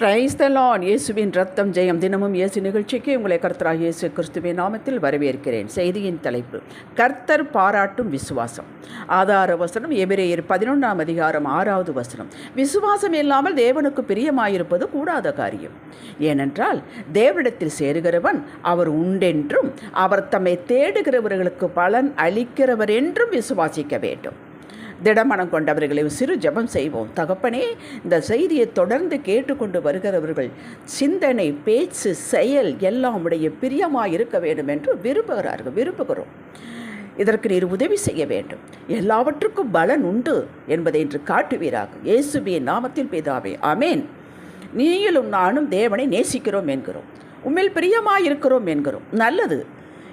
கிரைஸ்தலான் இயேசுவின் ரத்தம் ஜெயம் தினமும் இயேசு நிகழ்ச்சிக்கு உங்களை கர்த்தராக இயேசு கிறிஸ்துவின் நாமத்தில் வரவேற்கிறேன். செய்தியின் தலைப்பு கர்த்தர் பாராட்டும் விசுவாசம். ஆதார வசனம் எபிரேயர் பதினொன்றாம் அதிகாரம் ஆறாவது வசனம். விசுவாசம் இல்லாமல் தேவனுக்கு பிரியமாயிருப்பது கூடாத காரியம். ஏனென்றால் தேவனிடத்தில் சேருகிறவன் அவர் உண்டென்றும் அவர் தம்மை தேடுகிறவர்களுக்கு பலன் அளிக்கிறவர் என்றும் விசுவாசிக்க வேண்டும். திடமனம் கொண்டவர்களை சிறு ஜெபம் செய்வோம். தகப்பனே இந்த செய்தியை தொடர்ந்து கேட்டுக்கொண்டு வருகிறவர்கள் சிந்தனை பேச்சு செயல் எல்லாம் உடைய பிரியமாக இருக்க வேண்டும் என்று விரும்புகிறார்கள் விரும்புகிறோம். இதற்கு நீர் உதவி செய்ய வேண்டும். எல்லாவற்றுக்கும் பலன் உண்டு என்பதை இன்று காட்டுவீராக. இயேசுபியின் நாமத்தில் பிதாவே ஆமேன். நீங்களும் நானும் தேவனை நேசிக்கிறோம் என்கிறோம். உண்மையில் பிரியமாக இருக்கிறோம் என்கிறோம். நல்லது.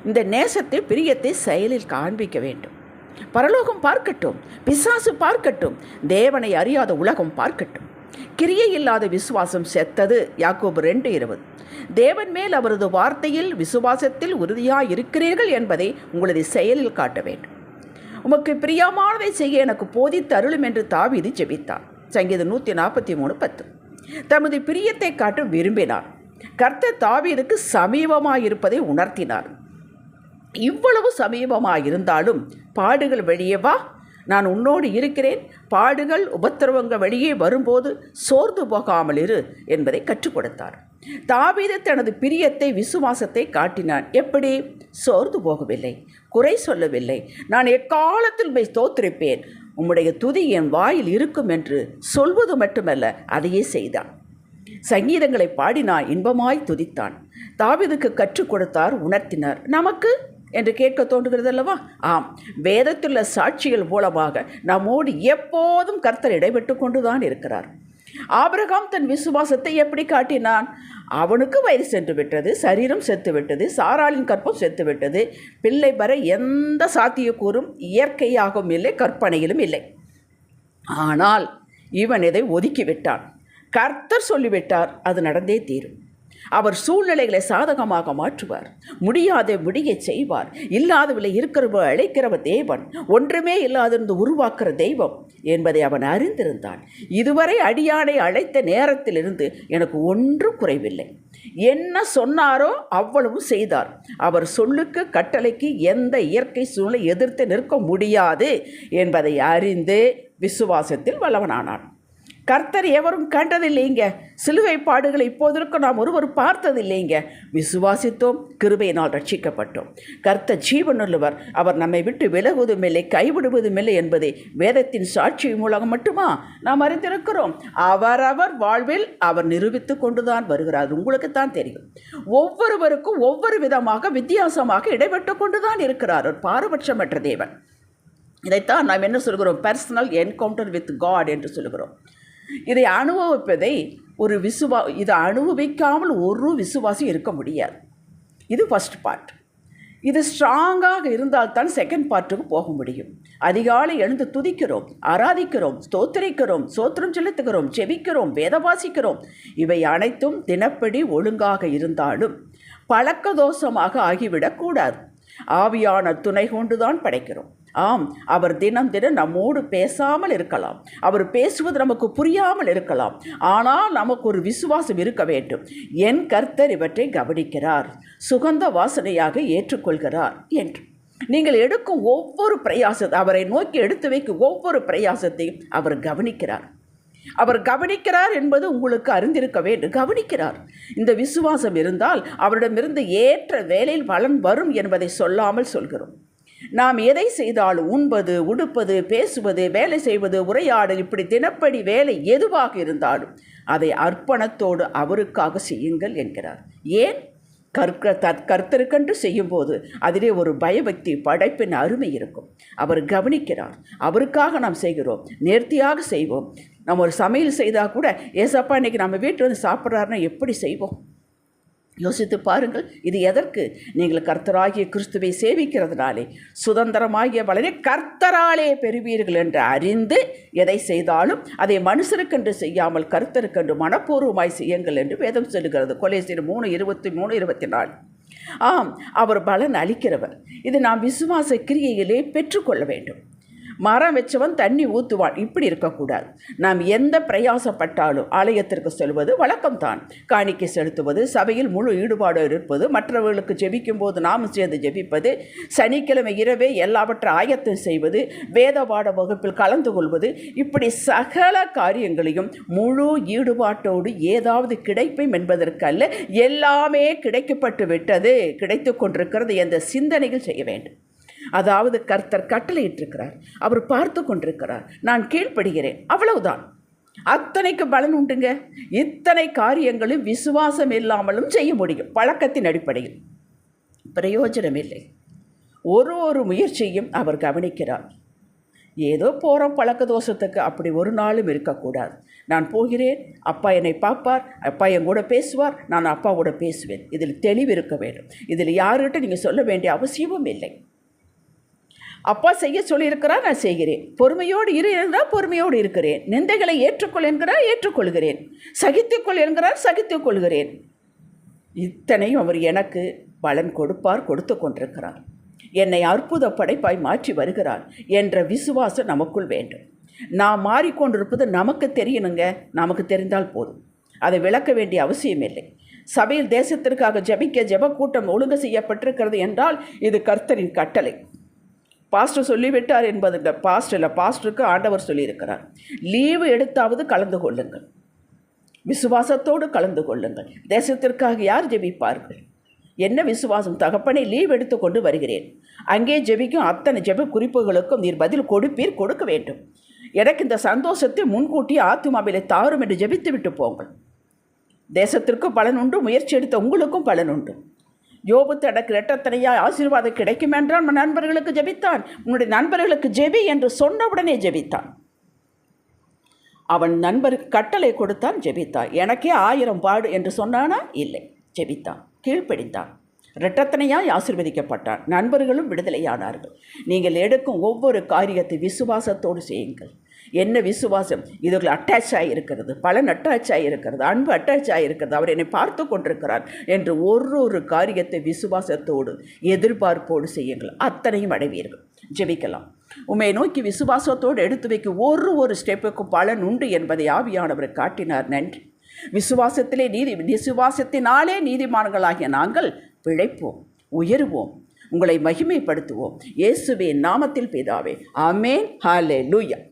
இந்த நேசத்தை பிரியத்தை செயலில் காண்பிக்க வேண்டும். பரலோகம் பார்க்கட்டும் பிசாசு பார்க்கட்டும் தேவனை அறியாத உலகம் பார்க்கட்டும். கிரியை இல்லாத விசுவாசம் செத்தது யாக்கோபு ரெண்டு இருபது. தேவன் மேல் அவரது வார்த்தையில் விசுவாசத்தில் உறுதியாக இருக்கிறீர்கள் என்பதை உங்களது செயலில் காட்ட வேண்டும். உமக்கு பிரியமானதை செய்ய எனக்கு போதித்து அருளும் என்று தாவீது ஜெபித்தார். சங்கீதம் நூற்றி நாற்பத்தி மூணு பத்து. தமது பிரியத்தை காட்ட விரும்பினார். கர்த்த தாவீதுக்கு சமீபமாக இருப்பதை உணர்த்தினார். இவ்வளவு சமீபமாக இருந்தாலும் பாடுகள் வெளியே வா. நான் உன்னோடு இருக்கிறேன். பாடுகள் உபத்திரவங்கள் வெளியே வரும்போது சோர்ந்து போகாமல் இரு என்பதை கற்றுக் கொடுத்தார். தாவீது தனது பிரியத்தை விசுவாசத்தை காட்டினான். எப்படி? சோர்ந்து போகவில்லை. குறை சொல்லவில்லை. நான் எக்காலத்தில் போய் தோத்திருப்பேன் உம்முடைய துதி என் வாயில் இருக்கும் என்று சொல்வது மட்டுமல்ல அதையே செய்தான். சங்கீதங்களை பாடினான் இன்பமாய் துதித்தான். தாவீதுக்கு கற்றுக் கொடுத்தார் உணர்த்தினார். நமக்கு என்று கேட்க தோன்றுகிறது அல்லவா ஆம் வேதத்துள்ள சாட்சிகள் மூலமாக நம்மோடு எப்போதும் கர்த்தர் இடைபெற்று கொண்டுதான் இருக்கிறார். ஆபிரகாம் தன் விசுவாசத்தை எப்படி காட்டினான்? அவனுக்கு வயது சென்று விட்டது சரீரம் செத்து விட்டது சாராளின் கற்பம் செத்து விட்டது பிள்ளை பெற எந்த சாத்தியக்கூறும் இயற்கையாகவும் இல்லை கற்பனையிலும் இல்லை. ஆனால் இவன் இதை ஒதுக்கிவிட்டான் கர்த்தர் சொல்லிவிட்டார் அது நடந்தே தீரும். அவர் சூழ்நிலைகளை சாதகமாக மாற்றுவார். முடியாத முடியச் செய்வார். இல்லாதவளை இருக்கிறவ அழைக்கிறவ தேவன். ஒன்றுமே இல்லாதிருந்து உருவாக்குற தெய்வம் என்பதை அவன் அறிந்திருந்தான். இதுவரை அடியானை அழைத்த நேரத்திலிருந்து எனக்கு ஒன்றும் குறைவில்லை. என்ன சொன்னாரோ அவ்வளவு செய்தார். அவர் சொல்லுக்கு கட்டளைக்கு எந்த இயற்கை சூழ்நிலை எதிர்த்து நிற்க முடியாது என்பதை அறிந்து விசுவாசத்தில் வல்லவனானான். கர்த்தர் எவரும் கண்டதில்லைங்க. சிலுவை பாடுகளை இப்போதற்கு நாம் ஒருவர் பார்த்ததில்லைங்க. விசுவாசித்தோம் கிருபையினால் ரட்சிக்கப்பட்டோம். கர்த்தர் ஜீவனுள்ளவர் அவர் நம்மை விட்டு விலகுவதும் இல்லை கைவிடுவதும் இல்லை என்பதை வேதத்தின் சாட்சி மூலம் மட்டுமா நாம் அறிந்திருக்கிறோம். அவரவர் வாழ்வில் அவர் நிரூபித்து கொண்டுதான் வருகிறார். உங்களுக்கு தான் தெரியும். ஒவ்வொருவருக்கும் ஒவ்வொரு விதமாக வித்தியாசமாக இடைபெற்று கொண்டுதான் இருக்கிறார். ஒரு பாரபட்சமற்ற தேவன். இதைத்தான் நாம் என்ன சொல்கிறோம்? பர்சனல் என்கவுண்டர் வித் காட் என்று சொல்கிறோம். இதை அனுபவிப்பதை ஒரு விசுவா இதை அனுபவிக்காமல் ஒரு விசுவாசி இருக்க முடியாது. இது ஃபஸ்ட் பார்ட் இது ஸ்ட்ராங்காக இருந்தால்தான் செகண்ட் பார்ட்டுக்கு போக முடியும். அதிகாலை எழுந்து துதிக்கிறோம் ஆராதிக்கிறோம் ஸ்தோத்திரிக்கிறோம் சோத்திரம் செலுத்துகிறோம் செபிக்கிறோம் வேதவாசிக்கிறோம் இவை அனைத்தும் தினப்படி ஒழுங்காக இருந்தாலும் பழக்க தோஷமாக ஆகிவிடக்கூடாது. ஆவியான துணை கொண்டுதான் படைக்கிறோம். ஆம் அவர் தினம் தினம் நம்மோடு பேசாமல் இருக்கலாம். அவர் பேசுவது நமக்கு புரியாமல் இருக்கலாம். ஆனால் நமக்கு ஒரு விசுவாசம் இருக்க வேண்டும். என் கர்த்தர் இவற்றை கவனிக்கிறார். சுகந்த வாசனையாக ஏற்றுக்கொள்கிறார் என்று. நீங்கள் எடுக்கும் ஒவ்வொரு பிரயாசத்தை அவரை நோக்கி எடுத்து வைக்கும் ஒவ்வொரு பிரயாசத்தையும் அவர் கவனிக்கிறார். அவர் கவனிக்கிறார் என்பது உங்களுக்கு அறிந்திருக்க வேண்டும். கவனிக்கிறார். இந்த விசுவாசம் இருந்தால் அவரிடமிருந்து ஏற்ற வேலையில் பலன் வரும் என்பதை சொல்லாமல் சொல்கிறோம். நாம் எதை செய்தாலும் உண்பது உடுப்பது பேசுவது வேலை செய்வது உரையாடல் இப்படி தினப்படி வேலை எதுவாக இருந்தாலும் அதை அர்ப்பணத்தோடு அவருக்காக செய்யுங்கள் என்கிறார். ஏன்? கற்க தற் கர்த்தருக்கென்று செய்யும்போது அதிலே ஒரு பயபக்தி படைப்பின் அருமை இருக்கும். அவர் கவனிக்கிறார். அவருக்காக நாம் செய்கிறோம். நேர்த்தியாக செய்வோம். நம்ம ஒரு சமையல் செய்தால் கூட ஏசப்பா இன்றைக்கி நம்ம வீட்டில் வந்து சாப்பிட்றாருன்னா எப்படி செய்வோம்? யோசித்து பாருங்கள். இது எதற்கு? நீங்கள் கர்த்தராகிய கிறிஸ்துவை சேவிக்கிறதுனாலே சுதந்திரமாகிய பலனை கர்த்தராலே பெறுவீர்கள் என்று அறிந்து எதை செய்தாலும் அதை மனுஷருக்கென்று செய்யாமல் கர்த்தருக்கென்று மனப்பூர்வமாய் செய்யுங்கள் என்று வேதம் சொல்லுகிறது. கொலேசியர் மூணு இருபத்தி மூணு இருபத்தி நாலு. ஆம் அவர் பலன் அளிக்கிறவர். இது நாம் விசுவாச கிரியையிலே பெற்றுக்கொள்ள வேண்டும். மரம் வச்சவன் தண்ணி ஊற்றுவான் இப்படி இருக்கக்கூடாது. நாம் எந்த பிரயாசப்பட்டாலும் ஆலயத்திற்கு செல்வது வழக்கம்தான். காணிக்கை செலுத்துவது சபையில் முழு ஈடுபாடு இருப்பது மற்றவர்களுக்கு ஜெபிக்கும் போது நாமும் சேர்ந்து ஜெபிப்பது சனிக்கிழமை இரவே எல்லாவற்றை ஆயத்தம் செய்வது வேத பாட வகுப்பில் கலந்து கொள்வது இப்படி சகல காரியங்களையும் முழு ஈடுபாட்டோடு ஏதாவது கிடைப்பேன் என்பதற்கல்ல எல்லாமே கிடைக்கப்பட்டு விட்டது கிடைத்து கொண்டிருக்கிறது என்ற சிந்தனைகள் செய்ய வேண்டும். அதாவது கர்த்தர் கட்டளையிட்டிருக்கிறார். அவர் பார்த்து கொண்டிருக்கிறார். நான் கீழ்ப்படுகிறேன் அவ்வளவுதான். அத்தனைக்கு பலன் உண்டுங்க. இத்தனை காரியங்களும் விசுவாசம் இல்லாமலும் செய்ய முடியும். பழக்கத்தின் அடிப்படையில். பிரயோஜனம் இல்லை ஒரு ஒரு முயற்சியும் அவர் கவனிக்கிறார். ஏதோ போகிறோம் பழக்க தோஷத்துக்கு அப்படி ஒரு நாளும் இருக்கக்கூடாது. நான் போகிறேன். அப்பா என்னை பார்ப்பார். அப்பா என் கூட பேசுவார். நான் அப்பாவோட பேசுவேன். இதில் தெளிவு இருக்க வேண்டும். இதில் யாருக்கிட்ட நீங்கள் சொல்ல வேண்டிய அவசியமும் இல்லை. அப்பா செய்ய சொல்லியிருக்கிறார் நான் செய்கிறேன். பொறுமையோடு இரு என்றால் பொறுமையோடு இருக்கிறேன். நிந்தைகளை ஏற்றுக்கொள் என்கிறார் ஏற்றுக்கொள்கிறேன். சகித்துக்கொள் என்கிறார் சகித்துக்கொள்கிறேன் இத்தனையும் அவர் எனக்கு பலன் கொடுப்பார் கொடுத்து கொண்டிருக்கிறார். என்னை அற்புத படைப்பாய் மாற்றி வருகிறார் என்ற விசுவாசம் நமக்குள் வேண்டும். நான் மாறிக்கொண்டிருப்பது நமக்கு தெரியணுங்க. நமக்கு தெரிந்தால் போதும். அதை விளக்க வேண்டிய அவசியம் இல்லை. சபையில் தேசத்திற்காக ஜபிக்க ஜெப கூட்டம் ஒழுங்கு செய்யப்பட்டிருக்கிறது என்றால் இது கர்த்தரின் கட்டளை. பாஸ்டர் சொல்லிவிட்டார் என்பது இல்லை பாஸ்டர் இல்லை பாஸ்டருக்கு ஆண்டவர் சொல்லியிருக்கிறார். லீவு எடுத்தாவது கலந்து கொள்ளுங்கள். விசுவாசத்தோடு கலந்து கொள்ளுங்கள். தேசத்திற்காக யார் ஜெபிப்பார்கள்? என்ன விசுவாசம்? தகப்பனை லீவ் எடுத்து கொண்டு வருகிறேன். அங்கே ஜெபிக்கும் அத்தனை ஜெப குறிப்புகளுக்கும் நீர் பதில் கொடுப்பீர் கொடுக்க வேண்டும். எனக்கு இந்த சந்தோஷத்தை முன்கூட்டி ஆத்துமாவிலே தாரும் என்று ஜெபித்து விட்டு போங்கள். தேசத்திற்கும் பலன் உண்டு முயற்சி எடுத்த உங்களுக்கும் பலன் உண்டு. யோபு தனக்கு இரட்டத்தனையாய் ஆசீர்வாதம் கிடைக்கும் என்றால் நண்பர்களுக்கு ஜெபித்தான். உன்னுடைய நண்பர்களுக்கு ஜெபி என்று சொன்னவுடனே ஜெபித்தான். அவன் நண்பருக்கு கட்டளை கொடுத்தான் ஜெபித்தான். எனக்கே ஆயிரம் பாடு என்று சொன்னானா? இல்லை. ஜெபித்தான். கீழ்ப்படிந்தான். இரட்டத்தனையாய் ஆசிர்வதிக்கப்பட்டான். நண்பர்களும் விடுதலையானார்கள். நீங்கள் எடுக்கும் ஒவ்வொரு காரியத்தை விசுவாசத்தோடு செய்யுங்கள். என்ன விசுவாசம்? இதுகள் அட்டாச் ஆகியிருக்கிறது பலன் அட்டாச் ஆகியிருக்கிறது அன்பு அட்டாச் ஆகியிருக்கிறது அவர் என்னை பார்த்து கொண்டிருக்கிறார் என்று ஒரு ஒரு காரியத்தை விசுவாசத்தோடு எதிர்பார்ப்போடு செய்யுங்கள். அத்தனையும் அடைவீர்கள். ஜெபிக்கலாம். உம்மை நோக்கி விசுவாசத்தோடு எடுத்து வைக்க ஒரு ஒரு ஸ்டெப்புக்கும் பலன் உண்டு என்பதை ஆவியானவர் காட்டினார். நன்றி. விசுவாசத்திலே நீதி விசுவாசத்தினாலே நீதிமான்களாகிய நாங்கள் பிழைப்போம் உயருவோம் உங்களை மகிமைப்படுத்துவோம். இயேசுவே நாமத்தில் பிதாவே. அமேன் ஹாலே லூயா